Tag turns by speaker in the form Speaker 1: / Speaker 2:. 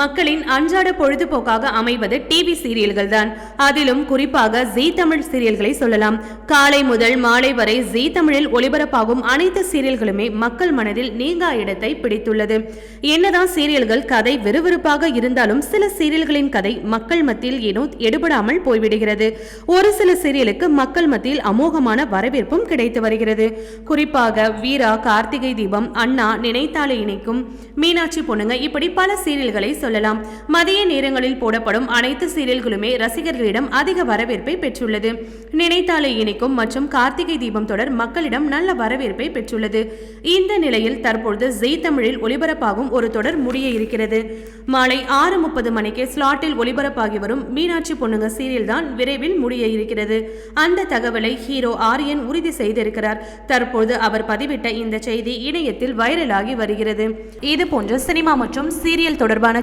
Speaker 1: மக்களின் அன்றாட பொழுதுபோக்காக அமைவது டிவி சீரியல்கள் தான் அதிலும் குறிப்பாக ஜீ தமிழ் சீரியல்களை சொல்லலாம். காலை முதல் மாலை வரை ஜீ தமிழில் ஒளிபரப்பாகும் அனைத்து சீரியல்களுமே மக்கள் மனதில் நீங்கா இடத்தை பிடித்துள்ளது. என்னதான் சீரியல்கள் கதை விறுவிறுப்பாக இருந்தாலும் சில சீரியல்களின் கதை மக்கள் மத்தியில் ஏனோ எடுபடாமல் போய்விடுகிறது. ஒரு சில சீரியலுக்கு மக்கள் மத்தியில் அமோகமான வரவேற்பும் கிடைத்து வருகிறது. குறிப்பாக வீரா கார்த்திகை தீபம் அண்ணா நினைத்தாலே இணைக்கும் மீனாட்சி பொண்ணுங்க இப்படி பல சீரியல்களை சொல்லலாம். மதிய நேரங்களில் போடப்படும் அனைத்து சீரியல்களுமே ரசிகர்களிடம் அதிக வரவேற்பை பெற்றுள்ளது. நினைத்தாலே இணைக்கும் மற்றும் கார்த்திகை தீபம் தொடர் மக்களிடம் நல்ல வரவேற்பை பெற்றுள்ளது. இந்த நிலையில் தற்பொழுது ஜெய் தமிழில் ஒளிபரப்பாகும் ஒரு தொடர் முடிய இருக்கிறது. மாலை ஆறு முப்பது மணிக்கு ஸ்லாட்டில் ஒளிபரப்பாகி வரும் மீனாட்சி பொண்ணுங்க சீரியல் தான் விரைவில் முடிய இருக்கிறது. அந்த தகவலை ஹீரோ ஆரியன் உறுதி செய்திருக்கிறார். தற்போது அவர் பதிவிட்ட இந்த செய்தி இணையத்தில் வைரலாகி வருகிறது. இது போன்ற சினிமா மற்றும் சீரியல் தொடர்பான